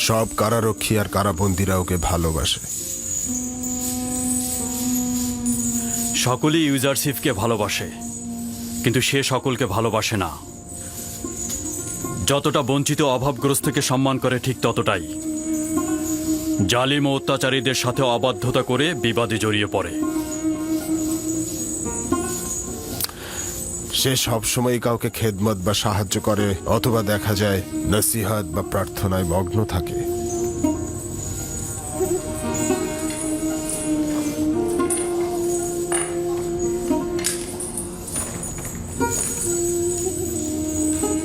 সব কারারক্ষী আর কারাবন্দীরা ওকে ভালোবাসে। সকলেই ইউজারশিপকে ভালোবাসে, কিন্তু সে সকলকে ভালোবাসে না। যতটা বঞ্চিত অভাবগ্রস্তকে সম্মান করে ঠিক ততটাই। জালিম ও অত্যাচারীদের সাথে অবাধ্যতা করে বিবাদে জড়িয়ে পড়ে। সে সবসময় কাউকে খেদমত বা সাহায্য করে অথবা দেখা যায় নসিহাত বা প্রার্থনায় মগ্ন থাকে।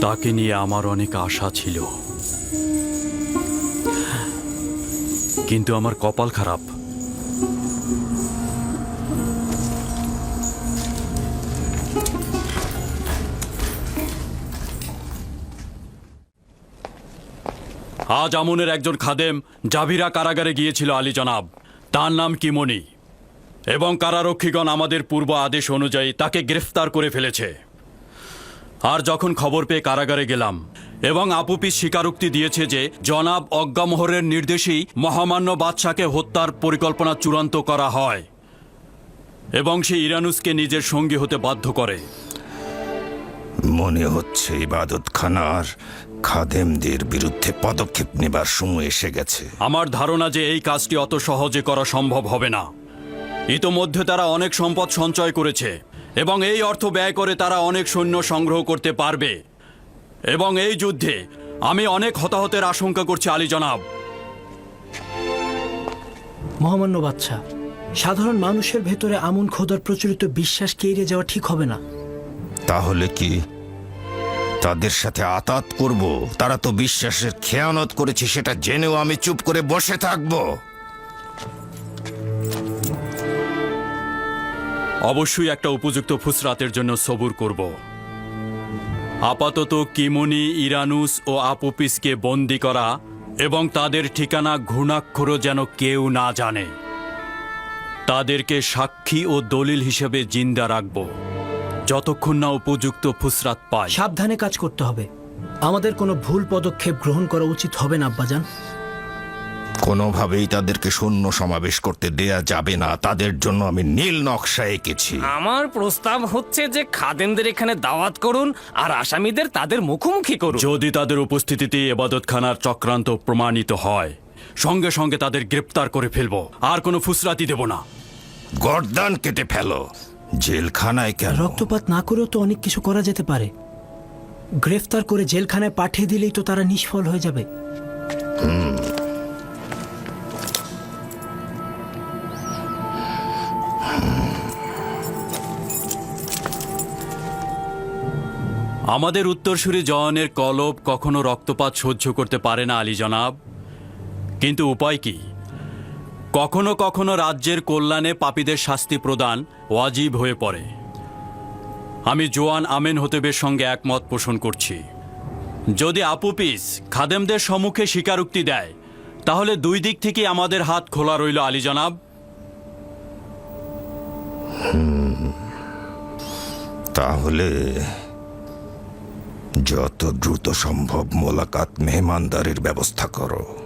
তাকে নিয়ে আমার অনেক আশা ছিল। কিন্তু আমার কপাল খারাপ। আজ আমনের একজন খাদেম জাভিরা কারাগারে গিয়েছিল আলী জনাব। তার নাম কিমনি। এবং কারারক্ষীগণ আমাদের পূর্ব আদেশ অনুযায়ী তাকে গ্রেফতার করে ফেলেছে। আর যখন খবর পেয়ে কারাগারে গেলাম এবং আপুপি স্বীকারোক্তি দিয়েছে যে জনাব অজ্ঞামোহরের নির্দেশেই মহামান্য বাদশাকে হত্যার পরিকল্পনা চূড়ান্ত করা হয় এবং সে ইরানুসকে নিজের সঙ্গী হতে বাধ্য করে। মনে হচ্ছে ইবাদত খানার খাদেমদের বিরুদ্ধে পদক্ষেপ নেবার সময় এসে গেছে। আমার ধারণা যে এই কাজটি অত সহজে করা সম্ভব হবে না। ইতোমধ্যে তারা অনেক সম্পদ সঞ্চয় করেছে এবং এই অর্থ ব্যয় করে তারা অনেক সৈন্য সংগ্রহ করতে পারবে। এবং এই যুদ্ধে আমি অনেক হতাহতের আশঙ্কা করছি আলী জনাব। মহামান্য বাচ্চা সাধারণ মানুষের ভেতরে আমন খোদার প্রচলিত বিশ্বাস কেড়ে যাওয়া ঠিক হবে না? তাহলে কি তাদের সাথে আতাত করব। তারা তো বিশ্বাসের খেয়ানত করেছে, সেটা জেনেও আমি চুপ করে বসে থাকব। অবশ্যই একটা উপযুক্ত ফুসরাতের জন্য সবুর করব। আপাতত কিমনি, ইরানুস ও আপুপিসকে বন্দি করা এবং তাদের ঠিকানা ঘুণাক্ষরও যেন কেউ না জানে। তাদেরকে সাক্ষী ও দলিল হিসেবে জিন্দা রাখব। যতক্ষণ না উপযুক্ত ফুসরাত পায় সাবধানে কাজ করতে হবে। আমাদের কোনো ভুল পদক্ষেপ গ্রহণ করা উচিত হবে না আব্বাজান। কোনোভাবেই তাদেরকে শূন্য সমাবেশ করতে দেয়া যাবে না। তাদের জন্য আমি নীল নকশা এঁকেছি। আমার প্রস্তাব হচ্ছে যে খাদেমদের এখানে দাওয়াত করুন আর আসামিদের তাদের মুখোমুখি করুন। যদি তাদের উপস্থিতিতে এবাদতখানার চক্রান্ত প্রমাণিত হয় সঙ্গে সঙ্গে তাদের গ্রেপ্তার করে ফেলব। আর কোনো ফুসরাতি দেব না। গর্দান কেটে ফেলো। জেলখানায় কেন? রক্তপাত না করেও তো অনেক কিছু করা যেতে পারে। গ্রেফতার করে জেলখানায় পাঠিয়ে দিলেই তো তারা নিষ্ফল হয়ে যাবে। আমাদের উত্তরসূরি জওয়ানের কলব কখনো রক্তপাত সহ্য করতে পারে না আলী জনাব। কিন্তু উপায় কি? কখনো কখনো রাজ্যের কল্যাণে পাপীদের শাস্তি প্রদান ওয়াজিব হয়ে পড়ে। আমি জোয়ান আমেন হতেবের সঙ্গে একমত পোষণ করছি। যদি আপুপিস খাদেমদের সম্মুখে স্বীকারোক্তি দেয়, তাহলে দুই দিক থেকে আমাদের হাত খোলা রইল আলী জনাব। তাহলে যত দ্রুত সম্ভব মোলাকাত মেহমানদারের ব্যবস্থা করো।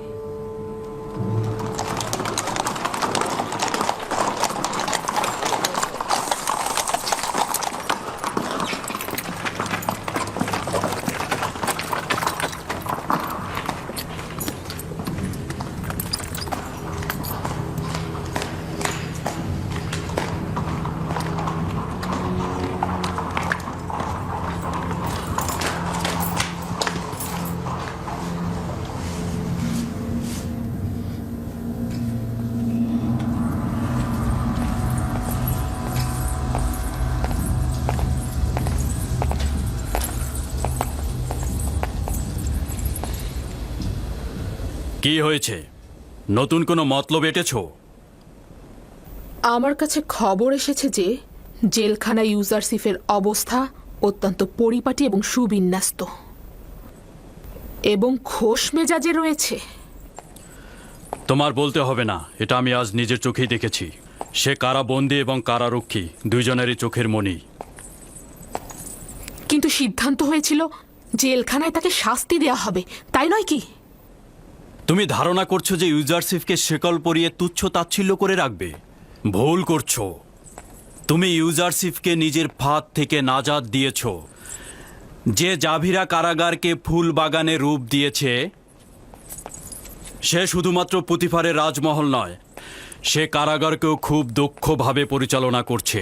কি হয়েছে? নতুন কোনো মতলব এটেছো? আমার কাছে খবর এসেছে যে জেলখানা ইউজারসিফের অবস্থা অত্যন্ত পরিপাটি এবং সুবিন্যস্ত। এবং খোশ মেজাজে রয়েছে। তোমার বলতে হবে না এটা আমি আজ নিজের চোখেই দেখেছি। সে কারাবন্দী এবং কারারক্ষী দুইজনেরই চোখের মণি কিন্তু সিদ্ধান্ত হয়েছিল জেলখানায় তাকে শাস্তি দেয়া হবে তাই নয় কি? তুমি ধারণা করছ যে ইউজারসিফকে শেকল পরিয়ে তুচ্ছ তাচ্ছিল্য করে রাখবে? ভুল করছ। তুমি ইউজারসিফকে নিজের ফাঁদ থেকে নাজাদ দিয়েছ। যে জাভিরা কারাগারকে ফুল বাগানে রূপ দিয়েছে, সে শুধুমাত্র পুতিফারের রাজমহল নয়, সে কারাগারকেও খুব দক্ষভাবে পরিচালনা করছে।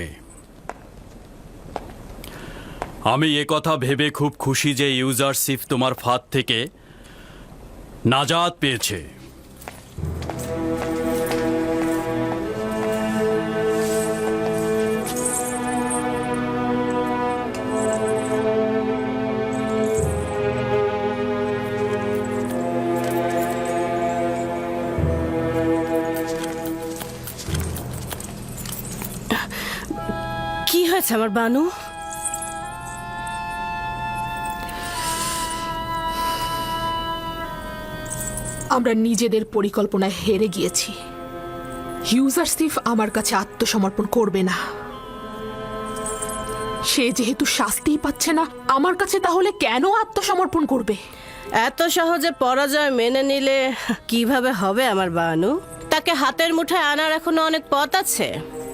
আমি কথা ভেবে খুব খুশি যে ইউজারসিফ তোমার ফাঁদ থেকে নাজাদ পেয়েছে। আমার বানু? আমরা নিজেদের পরিকল্পনায় হেরে গিয়েছি। ইউজারসিফ আমার কাছে আত্মসমর্পণ করবে না। সে যেহেতু শাস্তিই পাচ্ছে না আমার কাছে তাহলে কেন আত্মসমর্পণ করবে? এত সহজে পরাজয় মেনে নিলে কীভাবে হবে আমার বানু? তাকে হাতের মুঠায় আনার এখনও অনেক পথ আছে।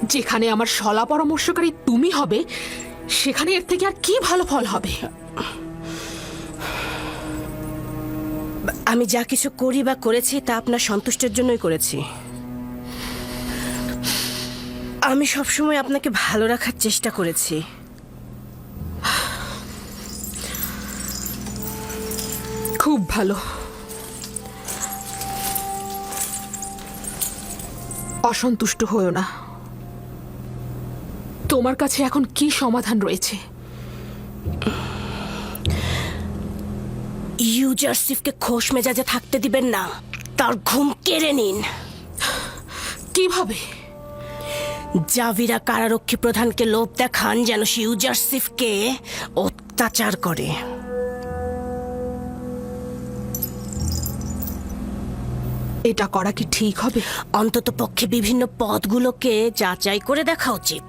যেখানে আমার সলা পরামর্শকারী তুমি হবে সেখানে এর থেকে আর কি ভালো ফল হবে? আমি যা কিছু করি বা করেছি, তা আপনার সন্তুষ্টের জন্যই করেছি। আমি সবসময় আপনাকে ভালো রাখার চেষ্টা করেছি। খুব ভালো। অসন্তুষ্ট হয়েও না। তোমার কাছে এখন কি সমাধান রয়েছে? ইউজারসিফকে খোশ মেজাজে থাকতে দিবেন না। তার ঘুম কেড়ে নিন। কীভাবে? জাভিরা কারারক্ষী প্রধানকে লোভ দেখান যেন সে ইউজারসিফকে অত্যাচার করে। এটা করা কি ঠিক হবে? অন্তত পক্ষে বিভিন্ন পদগুলোকে যাচাই করে দেখা উচিত।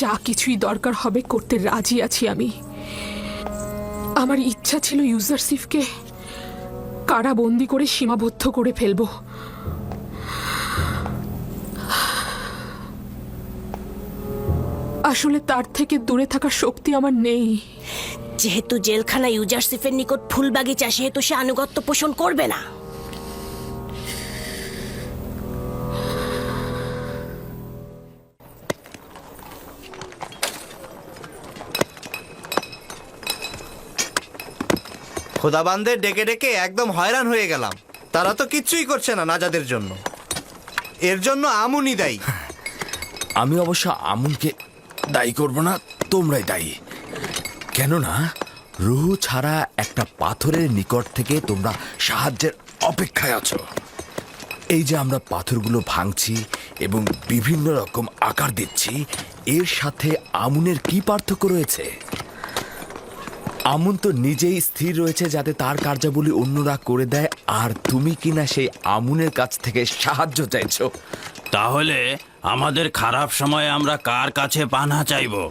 যা কিছুই দরকার হবে করতে রাজি আছি আমি। আমার ইচ্ছা ছিল ইউজারসিফকে কারাবন্দি করে সীমাবদ্ধ করে ফেলব। আসলে তার থেকে দূরে থাকার শক্তি আমার নেই। যেহেতু জেলখানা ইউজারসিফের নিকট ফুল বাগিচা সেহেতু সে আনুগত্য পোষণ করবে না। খোদাবানদের ডেকে ডেকে একদম হয়রান হয়ে গেলাম। তারা তো কিচ্ছুই করছে না নাজাদের জন্য। এর জন্য আমুনি দায়ী। আমি অবশ্য আমুনকে দায়ী করব না, তোমরাই দায়ী। কেননা, রুহু ছাড়া একটা পাথরের নিকট থেকে তোমরা সাহায্যের অপেক্ষায় আছো। এই যে আমরা পাথরগুলো ভাঙছি এবং বিভিন্ন রকম আকার দিচ্ছি, এর সাথে আমুনের কি পার্থক্য রয়েছে? আমুন তো নিজেই স্থির রয়েছে যাতে তার কার্যাবলী অন্যরা করে দেয় আর তুমি কিনা সেই আমুনের কাছ থেকে সাহায্য চাইছো। তাহলে আমাদের খারাপ সময়ে আমরা কার কাছে পানা চাইব?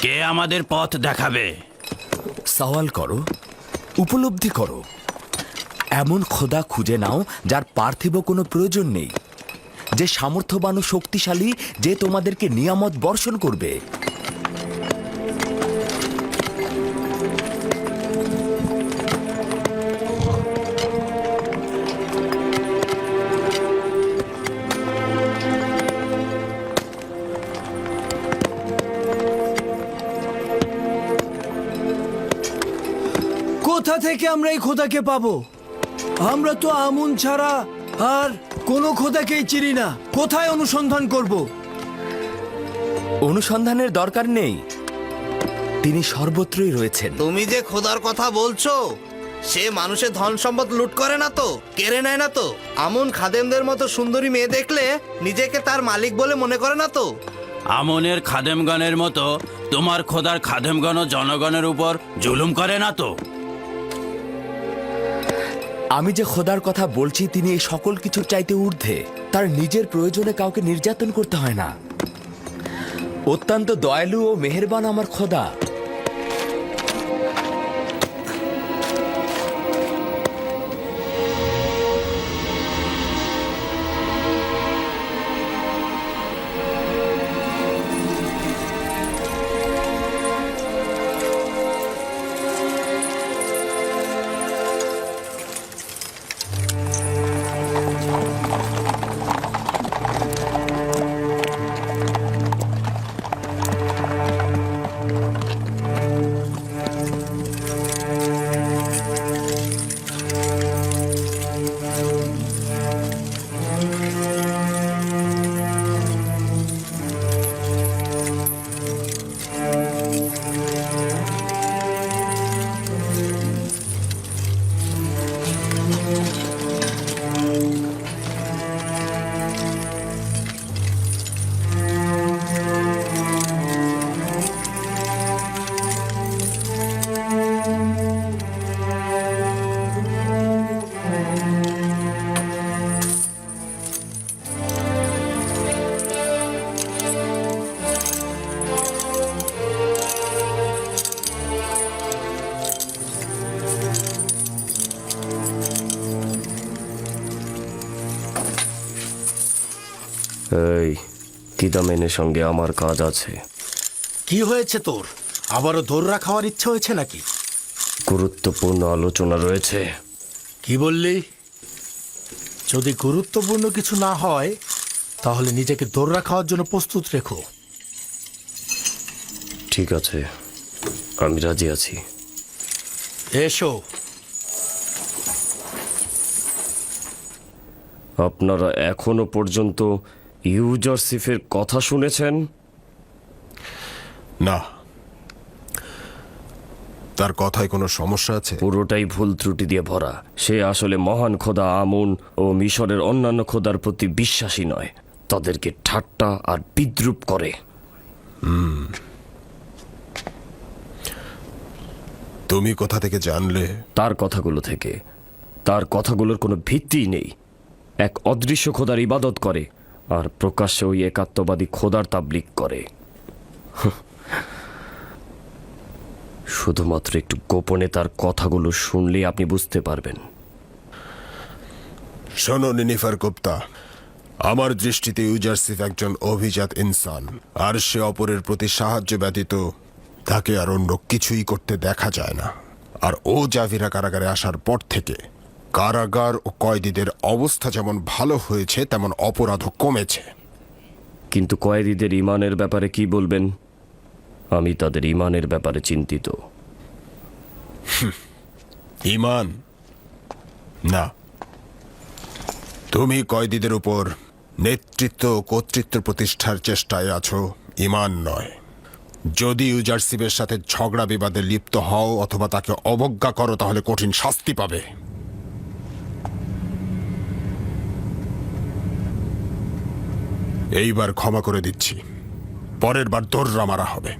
কে আমাদের পথ দেখাবে? সওয়াল করো উপলব্ধি করো। এমন খোদা খুঁজে নাও যার পার্থিব কোনো প্রয়োজন নেই। যে সামর্থ্যবান ও শক্তিশালী যে তোমাদেরকে নিয়ামত বর্ষণ করবে। থেকে আমরা এই খোদাকে পাবো। আমরা তো আমুন ছাড়া আর কোনো খোদাকেই চিনি না। কোথায় অনুসন্ধান করব? অনুসন্ধানের দরকার নেই। তিনি সর্বত্রই রয়েছেন। তুমি যে খোদার কথা বলছো সে মানুষের ধন সম্পদ লুট করে না তো কেড়ে নেয় না তো। আমন খাদেমদের মতো সুন্দরী মেয়ে দেখলে নিজেকে তার মালিক বলে মনে করে না তো? আমনের খাদেমগণের মতো তোমার খোদার খাদেমগণ জনগণের উপর জুলুম করে না তো? আমি যে খোদার কথা বলছি, তিনি এই সকল কিছুর চাইতে ঊর্ধ্বে। তার নিজের প্রয়োজনে কাউকে নির্যাতন করতে হয় না। অত্যন্ত দয়ালু ও মেহেরবান আমার খোদা। কিদামেনের সঙ্গে আমার কাজ আছে। কি হয়েছে তোর? আবারও দৌড়া খাওয়ার ইচ্ছে হয়েছে নাকি? গুরুত্বপূর্ণ আলোচনা রয়েছে। কি বললি? যদি গুরুত্বপূর্ণ কিছু না হয় তাহলে নিজেকে দৌড়া খাওয়ার জন্য প্রস্তুত রেখো। ঠিক আছে আমি রাজি আছি। এসো। আপনারা এখনও পর্যন্ত ইউজারসিফের কথা শুনেছেন? না। তার কথায় কোনো সমস্যা আছে? পুরোটাই ভুল ত্রুটি দিয়ে ভরা। সে আসলে মহান খোদা আমুন ও মিশরের অন্যান্য খোদার প্রতি বিশ্বাসী নয়। তাদেরকে ঠাট্টা আর বিদ্রুপ করে। তুমি কোথা থেকে জানলে? তার কথাগুলো থেকে। তার কথাগুলোর কোনো ভিত্তিই নেই। এক অদৃশ্য খোদার ইবাদত করে। আর প্রকাশ্যে ওই একাত্মবাদী খোদার তাবলিক করে। শুধুমাত্র একটু গোপনে তার কথাগুলো শুনলেই আপনি বুঝতে পারবেন। শোনো, নিনিফার গুপ্তা। আমার দৃষ্টিতে ইউজারসিফ একজন অভিজাত ইনসান, আর সে অপরের প্রতি সাহায্য ব্যতীত তাকে আর অন্য কিছুই করতে দেখা যায় না। আর ও জাভিরা কারাগারে আসার পর থেকে কারাগার ও কয়েদিদের অবস্থা যেমন ভালো হয়েছে তেমন অপরাধও কমেছে। কিন্তু কয়েদিদের ইমানের ব্যাপারে কি বলবেন? আমি তাদের ইমানের ব্যাপারে চিন্তিত। ইমান? না। তুমি কয়েদিদের উপর নেতৃত্ব ও কর্তৃত্ব প্রতিষ্ঠার চেষ্টায় আছো ইমান নয়। যদি ইউজারসিপের সাথে ঝগড়া বিবাদে লিপ্ত হও অথবা তাকে অবজ্ঞা করো তাহলে কঠিন শাস্তি পাবে। এইবার ক্ষমা করে দিচ্ছি। পরের বার দোররা মারা হবে।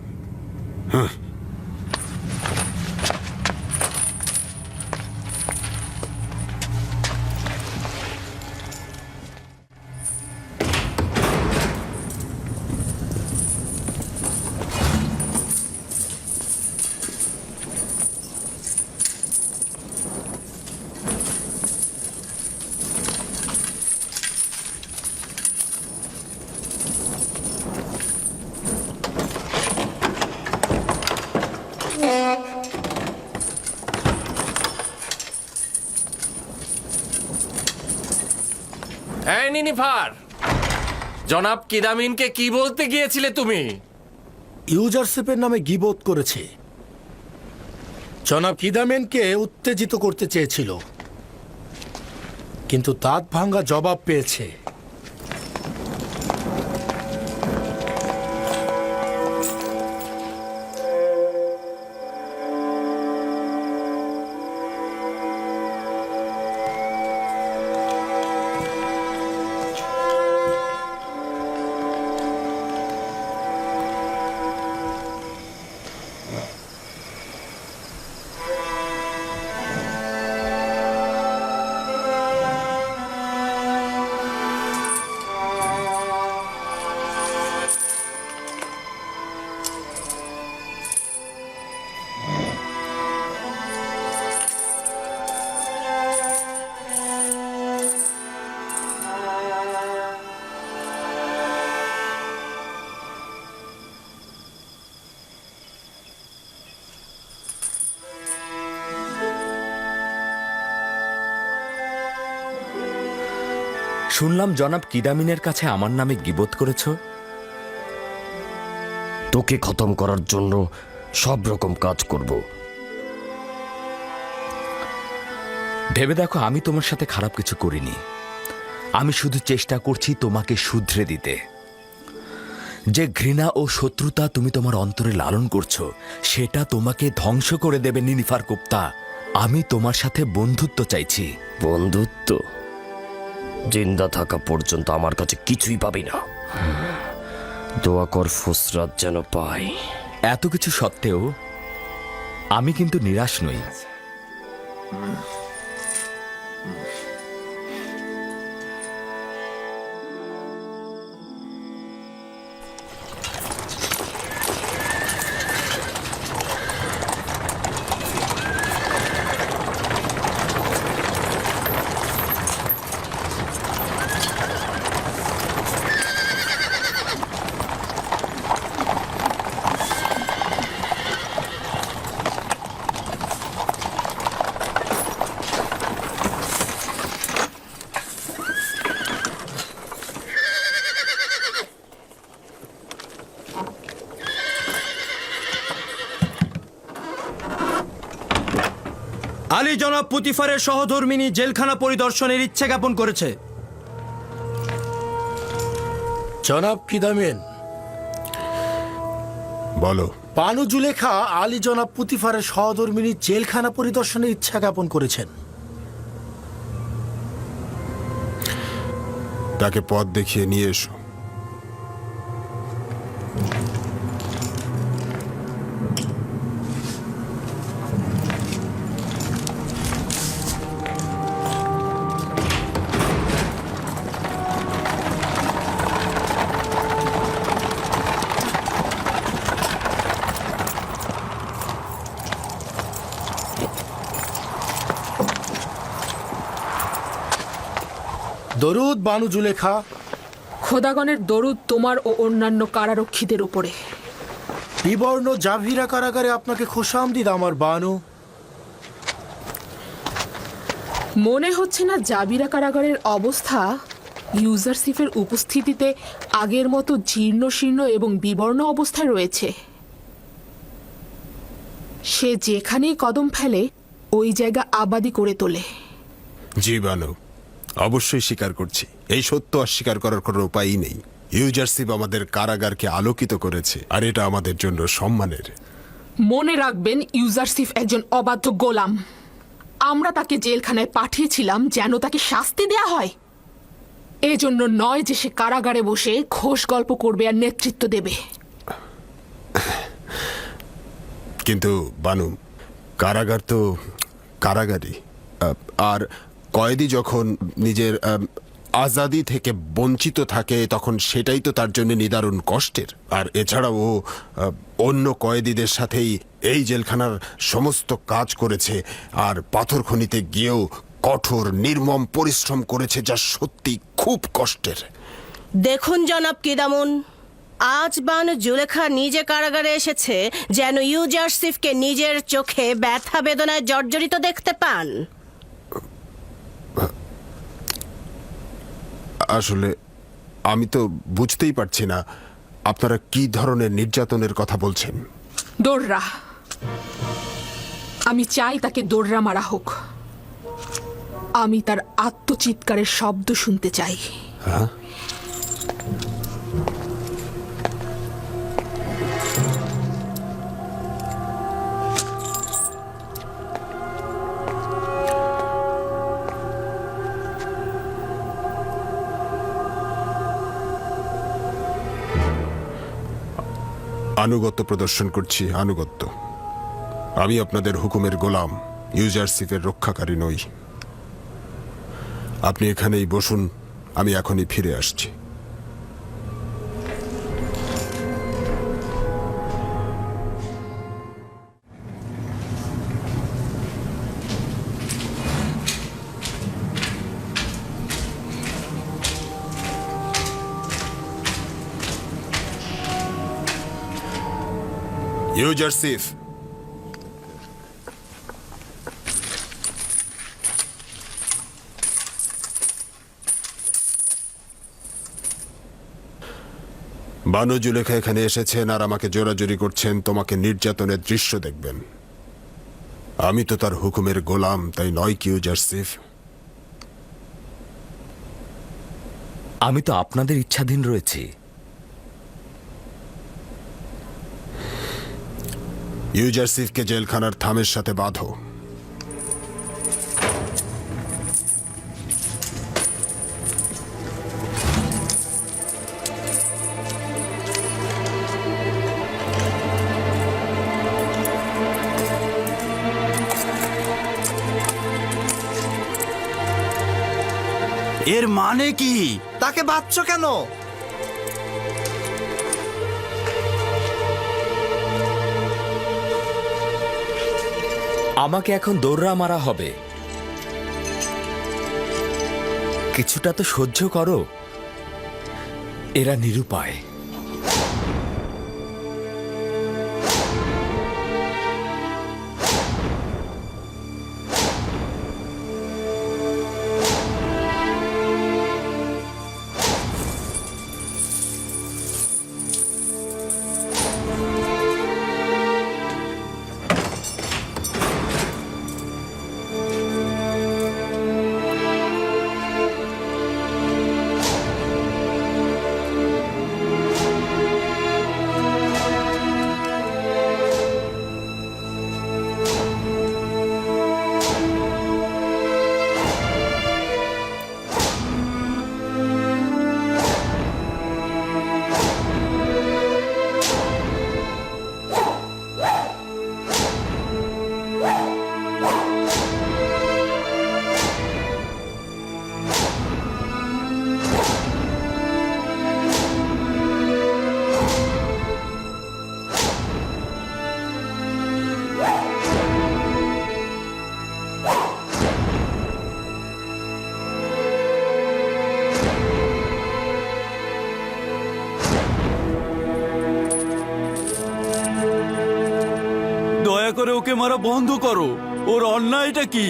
এই নিনিফার, জনাব কিদামিনকে কি বলতে গিয়েছিলে তুমি? ইউজারশিপের নামে গিবোধ করেছে। জনাব কিদামেনকে উত্তেজিত করতে চেয়েছিল। কিন্তু তাঁত ভাঙ্গা জবাব পেয়েছে। শুনলাম জনাব কিদামিনের কাছে আমার নামে গিবত করেছ। তোকে খতম করার জন্য সব রকম কাজ করব। ভেবে দেখো আমি তোমার সাথে খারাপ কিছু করিনি। আমি শুধু চেষ্টা করছি তোমাকে শুধরে দিতে। যে ঘৃণা ও শত্রুতা তুমি তোমার অন্তরে লালন করছ সেটা তোমাকে ধ্বংস করে দেবে নিনিফার গুপ্তা আমি তোমার সাথে বন্ধুত্ব চাইছি। বন্ধুত্ব? জিন্দা থাকা পর্যন্ত আমার কাছে কিছুই পাবি না। দোয়া কর ফুসরাত যেন পাই। এত কিছু সত্ত্বেও আমি কিন্তু নিরাশ নই। আলী জনাব পুতিফারের সহধর্মিনী জেলখানা পরিদর্শনের ইচ্ছে জ্ঞাপন করেছে। জনাব কিদামেন বলো। পানু জুলেখা আলী জনাব পুতিফারের সহধর্মিনী জেলখানা পরিদর্শনের ইচ্ছা জ্ঞাপন করেছেন। তাকে পথ দেখিয়ে নিয়ে এসো। দরুদ বানু জুলেখা। খোদাগণের দরুদ তোমার ও অন্যান্য কারারক্ষীদের উপরে। বিবর্ণ জাভিরা কারাগারে আপনাকে খোশামদিদ আমার বানু। মনে হচ্ছে না জাবিরা কারাগারের অবস্থা ইউজারসিফের উপস্থিতিতে আগের মতো জীর্ণ শীর্ণ এবং বিবর্ণ অবস্থায় রয়েছে। সে যেখানেই কদম ফেলে ওই জায়গা আবাদি করে তোলে। জীবাণু অবশ্যই স্বীকার করছি। এই সত্য অস্বীকার করার কোনো উপায়ই নেই। ইউজারশিপ আমাদের কারাগারকে আলোকিত করেছে আর এটা আমাদের জন্য সম্মানের। মনে রাখবেন ইউজারসিফ একজন অবাধ্য গোলাম। আমরা তাকে জেলখানায় পাঠিয়েছিলাম যেন তাকে শাস্তি দেয়া হয়। এজন্য নয় যে সে কারাগারে বসে ঘোষ গল্প করবে আর নেতৃত্ব দেবে। কিন্তু বানু কারাগার তো কারাগারই। আর কয়েদি যখন নিজের আজাদি থেকে বঞ্চিত থাকে, তখন সেটাই তো তার জন্য নিদারুণ কষ্টের। আর এছাড়াও ও অন্য কয়েদিদের সাথেই এই জেলখানার সমস্ত কাজ করেছে, আর পাথর খনিতে গিয়েও কঠোর, নির্মম পরিশ্রম করেছে, যা সত্যি খুব কষ্টের। দেখুন জনাব কিদামুন, আজ বানু জুলেখা নিজে কারাগারে এসেছে, যেন ইউজারসিফকে নিজের চোখে ব্যথা বেদনায় জর্জরিত দেখতে পান। আসলে আমি তো বুঝতেই পারছি না আপনারা কি ধরনের নির্যাতনের কথা বলছেন। দোররা। আমি চাই তাকে দোররা মারা হোক। আমি তার আত্মচিৎকারের শব্দ শুনতে চাই। আনুগত্য প্রদর্শন করছি, আনুগত্য। আমি আপনাদের হুকুমের গোলাম ইউজারশিপের রক্ষাকারী নই। আপনি এখানেই বসুন, আমি এখনই ফিরে আসছি। Use your বানু জুলেখা এখানে এসেছেন আর আমাকে জোরাজুরি করছেন। তোমাকে নির্যাতনের দৃশ্য দেখবেন। আমি তো তার হুকুমের গোলাম, তাই নয় কিউ জার্সিফ আমি তো আপনাদের ইচ্ছাধীন রয়েছি। ইউজারসিফকে জেলখানার থামের সাথে বাঁধো। এর মানে কি? তাকে বাঁচছ কেন? আমাকে এখন দৌড়া মারা হবে। কিছুটা তো সহ্য করো। এরা নিরুপায়। ওকে মারা বন্ধ করো। ওর অন্যায়টা কি?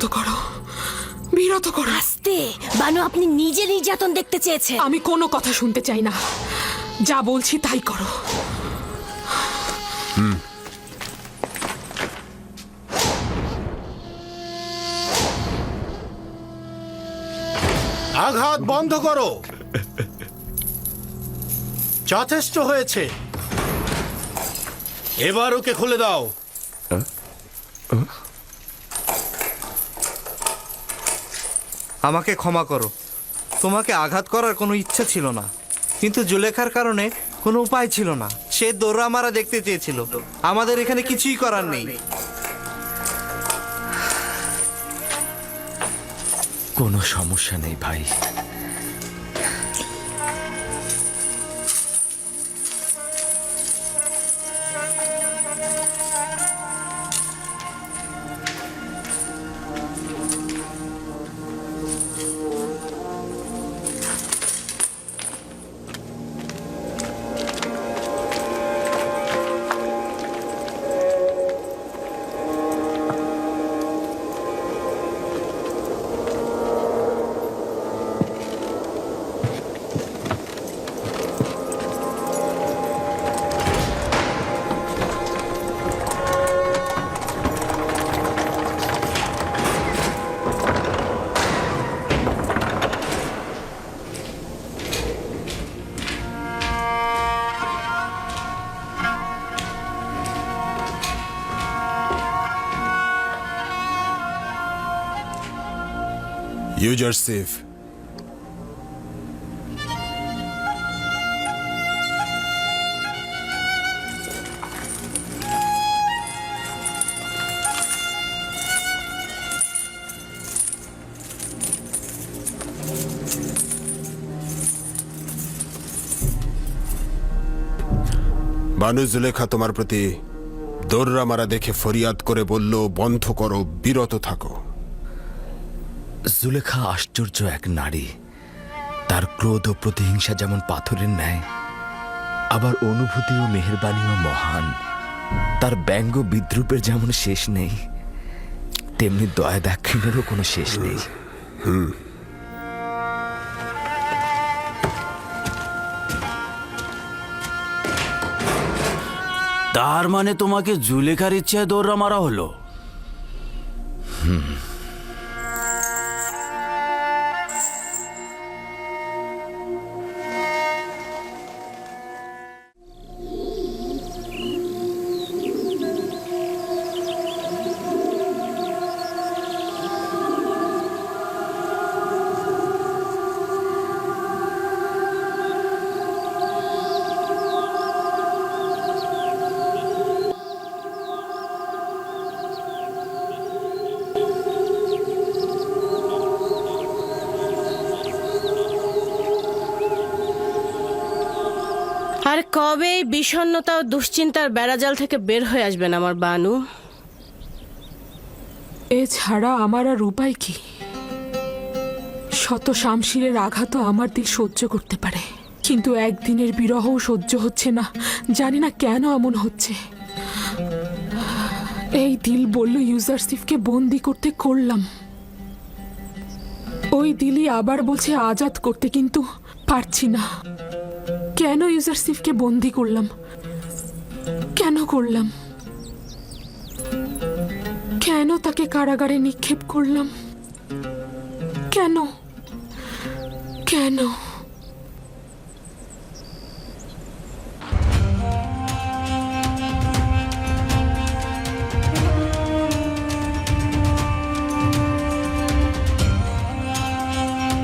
বিরত করো। বিরত করো। আস্তে! বানু আপনি নিজে নির্যাতন দেখতে চেয়েছে আমি কোনো কথা শুনতে চাই না। যা বলছি তাই করো। আঘাত বন্ধ করো। যথেষ্ট হয়েছে। এবার ওকে খুলে দাও। আমাকে ক্ষমা করো। তোমাকে আঘাত করার কোনো ইচ্ছা ছিল না। কিন্তু জুলেখার কারণে কোনো উপায় ছিল না। সে দৌড়া মারা দেখতে চেয়েছিল। আমাদের এখানে কিছুই করার নেই। কোনো সমস্যা নেই ভাই। ইউজারসিফ বানু জুলেখা, তোমার প্রতি দৌড়া মারা দেখে ফরিয়াদ করে বলল, বন্ধ করো, বিরত থাকো। জুলেখা আশ্চর্য এক নারী। তার ক্রোধ ও প্রতিহিংসা যেমন পাথরের ন্যায় আবার অনুভূতি ও মেহেরবানিও মহান। তার ব্যঙ্গ বিদ্রুপের যেমন শেষ নেই তেমনি দয়া দাক্ষিণ্যেরও কোনো শেষ নেই। তার মানে তোমাকে জুলেখার ইচ্ছায় দৌড়া মারা হলো? আর বিষণ্ণতা ও দুশ্চিন্তার বেড়াজাল থেকে বের হয়ে আসবেন আমার বানু। এছাড়া আমার আর উপায় কি? শত শামশিরের আঘাতও আমার দিল সহ্য করতে পারে। কিন্তু একদিনের বিরহও সহ্য হচ্ছে না। জানি না কেন এমন হচ্ছে। এই দিল বলল ইউজারসিফকে বন্দি করতে করলাম। ওই দিলই আবার বলছে আজাদ করতে, কিন্তু পারছি না। কেন ইউজারসিফকে বন্দি করলাম? কেন করলাম? কেন তাকে কারাগারে নিক্ষেপ করলাম? কেন? কেন?